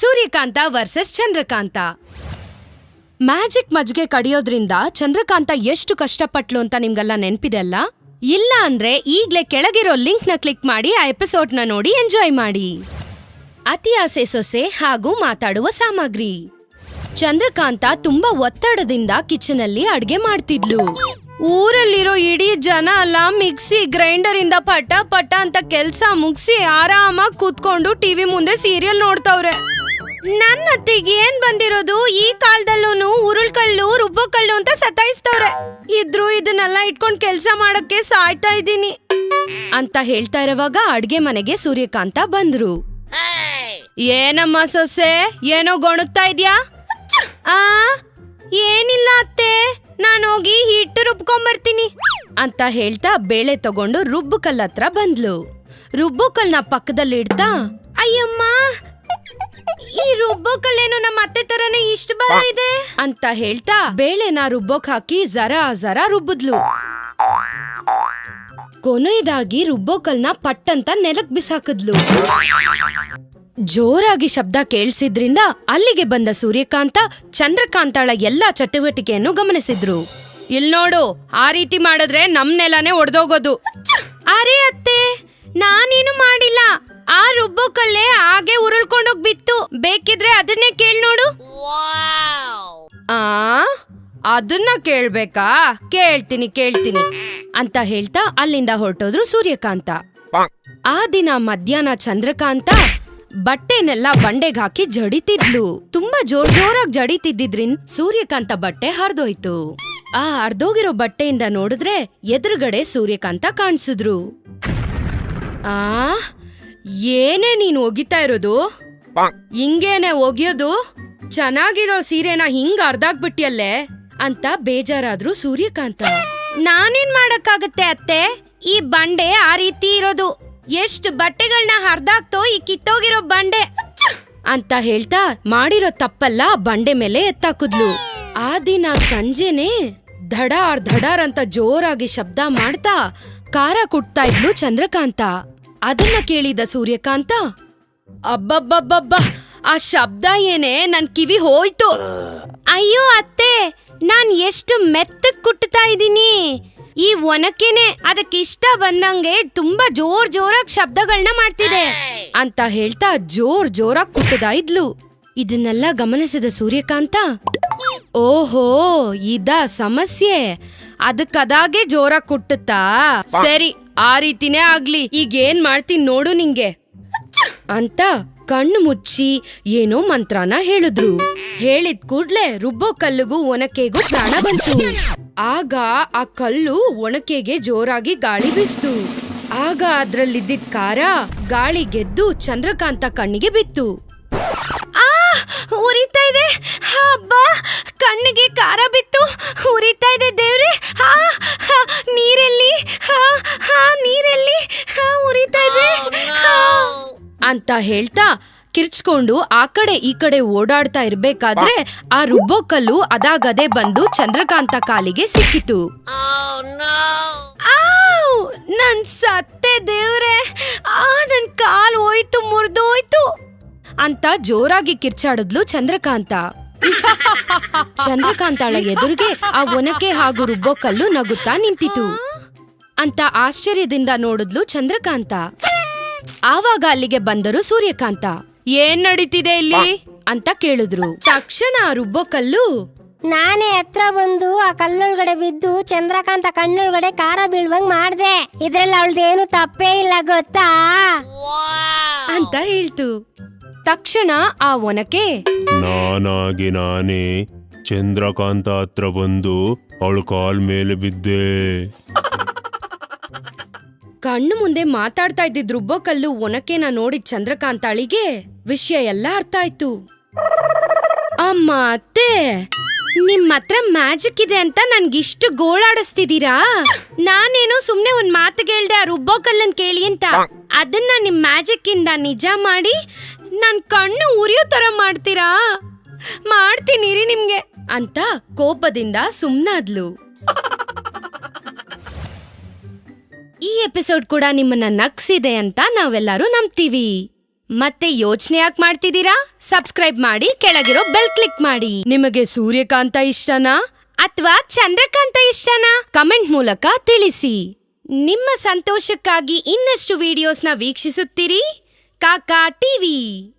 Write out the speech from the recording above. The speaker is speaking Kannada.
ಸೂರ್ಯಕಾಂತ ವರ್ಸಸ್ ಚಂದ್ರಕಾಂತ. ಮ್ಯಾಜಿಕ್ ಮಜ್ಗೆ ಕಡಿಯೋದ್ರಿಂದ ಚಂದ್ರಕಾಂತ ಎಷ್ಟು ಕಷ್ಟಪಟ್ಲು ಅಂತ ನಿಮ್ಗೆಲ್ಲ ನೆನಪಿದೆ ಅಲ್ಲ? ಇಲ್ಲ ಅಂದ್ರೆ ಈಗ್ಲೇ ಕೆಳಗಿರೋ ಲಿಂಕ್ನ ಕ್ಲಿಕ್ ಮಾಡಿ ಆ ಎಪಿಸೋಡ್ನ ನೋಡಿ ಎಂಜಾಯ್ ಮಾಡಿ. ಅತಿ ಆಸೆ ಸೊಸೆ ಹಾಗೂ ಮಾತಾಡುವ ಸಾಮಗ್ರಿ. ಚಂದ್ರಕಾಂತ ತುಂಬಾ ಒತ್ತಡದಿಂದ ಕಿಚನ್ ಅಲ್ಲಿ ಅಡ್ಗೆ ಮಾಡ್ತಿದ್ಲು. ಊರಲ್ಲಿರೋ ಇಡೀ ಜನ ಅಲ್ಲ ಮಿಕ್ಸಿ ಗ್ರೈಂಡರ್ ಇಂದ ಪಟ ಪಟ ಅಂತ ಕೆಲ್ಸ ಮುಗಿಸಿ ಆರಾಮಾಗಿ ಕೂತ್ಕೊಂಡು ಟಿವಿ ಮುಂದೆ ಸೀರಿಯಲ್ ನೋಡ್ತವ್ರೆ. ನನ್ನ ಅತ್ತಿಗೆ ಏನ್ ಬಂದಿರೋದು? ಈ ಕಾಲದಲ್ಲೂ ಉರುಳ್ಕಲ್ಲು, ರುಬ್ಬಕಲ್ಲು ಅಂತ ಸತಾಯಿಸ್ತವ್ರೆ. ಇದ್ರು ಇದನ್ನೆಲ್ಲ ಇಟ್ಕೊಂಡ್ ಕೆಲ್ಸ ಮಾಡಕ್ಕೆ ಸಾಯ್ತಾ ಇದ್ದೀನಿ. ಅಂತ ಹೇಳ್ತಾ ಇರುವಾಗ ಅಡ್ಗೆ ಮನೆಗೆ ಸೂರ್ಯಕಾಂತ ಬಂದ್ರು. ಏನಮ್ಮ ಸೊಸೆ? ಏನೋ ಗೊಣಗ್ತಾ ಇದ್ಯಾ? ಆ? ಏನಿಲ್ಲ ಅತ್ತೆ. ನಾನು ಹೋಗಿ ಹಿಟ್ಟು ರುಬ್ಕೊಂಬರ್ತೀನಿ ಅಂತ ಹೇಳ್ತಾ ಬೇಳೆ ತಗೊಂಡು ರುಬ್ಬು ಕಲ್ ಹತ್ರ ಬಂದ್ಲು. ರುಬ್ಬು ಕಲ್ನ ಪಕ್ಕದಲ್ಲಿ ಇಡ್ತಾ ಅಯ್ಯಮ್ಮ ಈ ರುಬ್ಬೋ ಕಲ್ಲೇನು ನಮ್ಮ ಅತ್ತೆ ತರನೇ ಇಷ್ಟ ಬರ ಇದೆ? ಅಂತ ಹೇಳ್ತಾ ಬೇಳೆನ ರುಬ್ಬೋಕ್ ಹಾಕಿ ಜರ ಜರ ರುಬ್ಬಿದ್ಲು. ಕೊನೆಯದಾಗಿ ರುಬ್ಬೋಕಲ್ನ ಪಟ್ಟಂತ ನೆಲಕ್ ಬಿಸಾಕಿದ್ಲು. ಜೋರಾಗಿ ಶಬ್ದ ಕೇಳಿಸಿದ್ರಿಂದ ಅಲ್ಲಿಗೆ ಬಂದ ಸೂರ್ಯಕಾಂತ ಚಂದ್ರಕಾಂತಳ ಎಲ್ಲಾ ಚಟುವಟಿಕೆಯನ್ನು ಗಮನಿಸಿದ್ರು. ಇಲ್ ನೋಡು ಆ ರೀತಿ ಮಾಡಿದ್ರೆ ನಮ್ ನೆಲನೇ ಒಡ್ದೋಗೋದು. ಅರೆ ಅತ್ತೆ ನಾನೇನು ಮಾಡಿಲ್ಲ. ಆ ರುಬ್ಬೋಕಲ್ಲೇ ಹಾಗೆ ಉರುಳ್ಕೊಂಡೋಗ್ ಬಿತ್ತು. ಬೇಕಿದ್ರೆ ಅದನ್ನೇ ಕೇಳ್ ನೋಡು. ಆ ಅದನ್ನ ಕೇಳ್ಬೇಕಾ? ಕೇಳ್ತೀನಿ ಕೇಳ್ತೀನಿ ಅಂತ ಹೇಳ್ತಾ ಅಲ್ಲಿಂದ ಹೊರಟೋದ್ರು ಸೂರ್ಯಕಾಂತ. ಆ ದಿನ ಮಧ್ಯಾಹ್ನ ಚಂದ್ರಕಾಂತ ಬಟ್ಟೆನೆಲ್ಲ ಬಂಡೆಗ್ ಹಾಕಿ ಜಡಿತಿದ್ಲು. ತುಂಬಾ ಜೋರ್ ಜೋರಾಗಿ ಜಡಿತಿದ್ದಿದ್ರಿಂದ ಸೂರ್ಯಕಾಂತ ಬಟ್ಟೆ ಹರಿದೋಯ್ತು. ಆ ಹರ್ದೋಗಿರೋ ಬಟ್ಟೆಯಿಂದ ನೋಡಿದ್ರೆ ಎದುರುಗಡೆ ಸೂರ್ಯಕಾಂತ ಕಾಣಿಸಿದ್ರು. ಆ ಏನೇ ನೀನು ಒಗಿತಾ ಇರೋದು? ಹಿಂಗೇನೆ ಒಗಿಯೋದು? ಚೆನ್ನಾಗಿರೋ ಸೀರೆನ ಹಿಂಗ್ ಅರ್ಧಾಗ್ಬಿಟ್ಟಿಯಲ್ಲೇ? ಅಂತ ಬೇಜಾರಾದ್ರು ಸೂರ್ಯಕಾಂತ. ನಾನೇನ್ ಮಾಡಕ್ಕಾಗತ್ತೆ ಅತ್ತೆ? ಈ ಬಂಡೆ ಆ ರೀತಿ ಇರೋದು. ಎಷ್ಟು ಬಟ್ಟೆಗಳನ್ನ ಹರ್ದಾಕ್ತೋ ಈ ಕಿತ್ತೋಗಿರೋ ಬಂಡೆ. ಅಂತ ಹೇಳ್ತಾ ಮಾಡಿರೋ ತಪ್ಪಲ್ಲ ಬಂಡೆ ಮೇಲೆ ಎತ್ತಾಕುದ್ಲು. ಆ ದಿನ ಸಂಜೆನೆ ಧಡಾರ್ ಧಡಾರ್ ಅಂತ ಜೋರಾಗಿ ಶಬ್ದ ಮಾಡ್ತಾ ಕಾರ ಕುಟ್ತಾ ಇದ್ಲು ಚಂದ್ರಕಾಂತ. ಅದನ್ನ ಕೇಳಿದ ಸೂರ್ಯಕಾಂತ, ಅಬ್ಬಬ್ಬಬ್ಬಬ್ಬ, ಆ ಶಬ್ದ ಏನೇ ನನ್ ಕಿವಿ ಹೋಯ್ತು. ಅಯ್ಯೋ ಅತ್ತೆ, ನಾನ್ ಎಷ್ಟು ಮೆತ್ತಗ್ ಕುಟ್ತಾ ಇದ್ದೀನಿ. ಈ ಒನಕೆನೆ ಅದಕ್ಕೆ ಇಷ್ಟ ಬಂದಂಗೆ ತುಂಬಾ ಜೋರ್ ಜೋರಾಗಿ ಶಬ್ದಗಳನ್ನ ಮಾಡ್ತಿದೆ ಅಂತ ಹೇಳ್ತಾ ಜೋರ್ ಜೋರಾಗಿ ಕುಟ್ಟದ ಇದ್ಲು. ಇದನ್ನೆಲ್ಲ ಗಮನಿಸಿದ ಸೂರ್ಯಕಾಂತ, ಓಹೋ, ಇದ ಸಮಸ್ಯೆ. ಅದಕ್ಕದಾಗೆ ಜೋರಾಗಿ ಕುಟ್ಟುತ್ತಾ? ಸರಿ ಆ ರೀತಿನೇ ಆಗ್ಲಿ ಈಗ ಏನ್ ಮಾಡ್ತೀನಿ ನೋಡು ನಿಂಗೆ. ಅಂತ ಕಣ್ಣು ಮುಚ್ಚಿ ಏನೋ ಮಂತ್ರನ ಹೇಳಿದ್ರು. ಹೇಳಿದ ಕೂಡ್ಲೆ ರುಬ್ಬೋ ಕಲ್ಲುಗೂ ಒನಕೆಗೂ ಪ್ರಾಣ ಬಂತು. ಆಗ ಆ ಕಲ್ಲು ಒಣಕೆಗೆ ಜೋರಾಗಿ ಗಾಳಿ ಬೀಸ್ತು. ಆಗ ಅದ್ರಲ್ಲಿದ್ದಿದ್ ಕಾರ ಗಾಳಿ ಗೆದ್ದು ಚಂದ್ರಕಾಂತ ಕಣ್ಣಿಗೆ ಬಿತ್ತು. ಉರಿತಾ ಇದೆ. ಹಬ್ಬ, ಕಣ್ಣಿಗೆ ಕಾರ ಬಿತ್ತು. ಉರಿತಾ ಇದೆ ದೇವ್ರೆ. ಅಂತ ಹೇಳ್ತಾ ಕಿರ್ಚ್ಕೊಂಡು ಆ ಕಡೆ ಈ ಕಡೆ ಓಡಾಡ್ತಾ ಇರ್ಬೇಕಾದ್ರೆ ಆ ರುಬ್ಬೋ ಕಲ್ಲು ಅದಾಗದೆ ಬಂದು ಚಂದ್ರಕಾಂತ ಕಾಲಿಗೆ ಸಿಕ್ಕಿತು! ನನ್ ಸತ್ತೆ ದೇವ್ರೆ, ಆ ನನ್ ಕಾಲ್ ಹೋಯ್ತು, ಮುರಿದೋಯ್ತು ಅಂತ ಜೋರಾಗಿ ಕಿರ್ಚಾಡಿದ್ಲು ಚಂದ್ರಕಾಂತ. ಚಂದ್ರಕಾಂತಾಳ ಎದುರಿಗೆ ಆ ಒನಕೆ ಹಾಗೂ ರುಬ್ಬೋ ಕಲ್ಲು ನಗುತ್ತಾ ನಿಂತಿತು. ಅಂತ ಆಶ್ಚರ್ಯದಿಂದ ನೋಡಿದ್ಲು ಚಂದ್ರಕಾಂತ. ಆವಾಗ ಅಲ್ಲಿಗೆ ಬಂದರು ಸೂರ್ಯಕಾಂತ. ಏನ್ ನಡೀತಿದೆ ಇಲ್ಲಿ? ಅಂತ ಕೇಳಿದ್ರು. ತಕ್ಷಣ ಆ ರುಬ್ಬೋ ಕಲ್ಲು. ನಾನೇ ಹತ್ರ ಬಂದು ಆ ಕಲ್ಲೊಳಗಡೆ ಬಿದ್ದು ಚಂದ್ರಕಾಂತ ಕಣ್ಣೊಳಗಡೆ ಖಾರ ಬೀಳ್ವಂಗ್ ಮಾಡ್ದೆ. ಇದ್ರಲ್ಲಿ ಅವಳ್ದೇನು ತಪ್ಪೇ ಇಲ್ಲ ಗೊತ್ತಾ? ಅಂತ ಹೇಳ್ತು. ತಕ್ಷಣ ಆ ಒನಕೆ. ನಾನಾಗಿ ನಾನೇ ಚಂದ್ರಕಾಂತ ಹತ್ರ ಬಂದು ಅವಳು ಕಾಲ್ ಮೇಲೆ ಬಿದ್ದೆ. ಕಣ್ಣು ಮುಂದೆ ಮಾತಾಡ್ತಾ ಇದ್ದಿದ್ ರುಬ್ಬೋ ಕಲ್ಲು ಒನಕೆನ ನೋಡಿದ ಚಂದ್ರಕಾಂತಾಳಿಗೆ ವಿಷಯ ಎಲ್ಲ ಅರ್ಥ ಆಯ್ತು. ಅಮ್ಮ ಅತ್ತೆ ನಿಮ್ಮ ಹತ್ರ ಮ್ಯಾಜಿಕ್ ಇದೆ ಅಂತ ನನ್ಗಿಷ್ಟು ಗೋಳಾಡಿಸ್ತಿದ್ದೀರಾ ನಾನೇನೋ ಸುಮ್ನೆ ಒಂದ್ ಮಾತು ಕೇಳ್ದೆ ಆ ರುಬ್ಬೋ ಕಲ್ಲನ್ ಕೇಳಿ ಅಂತ. ಅದನ್ನ ನಿಮ್ ಮ್ಯಾಜಿಕ್ ಇಂದ ನಿಜ ಮಾಡಿ ನನ್ ಕಣ್ಣು ಉರಿಯೋ ತರ ಮಾಡ್ತೀರಾ? ಮಾಡ್ತೀನಿ ರೀ ನಿಮ್ಗೆ, ಅಂತ ಕೋಪದಿಂದ ಸುಮ್ನಾದ್ಲು. ಈ ಎಪಿಸೋಡ್ ಕೂಡ ನಿಮ್ಮನ್ನ ನಗ್ಸಿದೆ ಅಂತ ನಾವೆಲ್ಲರೂ ನಂಬ್ತೀವಿ. ಮತ್ತೆ ಯೋಚನೆ ಯಾಕೆ ಮಾಡ್ತಿದ್ದೀರಾ? ಸಬ್ಸ್ಕ್ರೈಬ್ ಮಾಡಿ ಕೆಳಗಿರೋ ಬೆಲ್ ಕ್ಲಿಕ್ ಮಾಡಿ. ನಿಮಗೆ ಸೂರ್ಯಕಾಂತ ಇಷ್ಟನಾ? ಅಥವಾ ಚಂದ್ರಕಾಂತ ಇಷ್ಟನಾ? ಕಮೆಂಟ್ ಮೂಲಕ ತಿಳಿಸಿ. ನಿಮ್ಮ ಸಂತೋಷಕ್ಕಾಗಿ ಇನ್ನಷ್ಟು ವಿಡಿಯೋಸ್ನ ವೀಕ್ಷಿಸುತ್ತೀರಿ. ಕಾಕಾ ಟಿವಿ.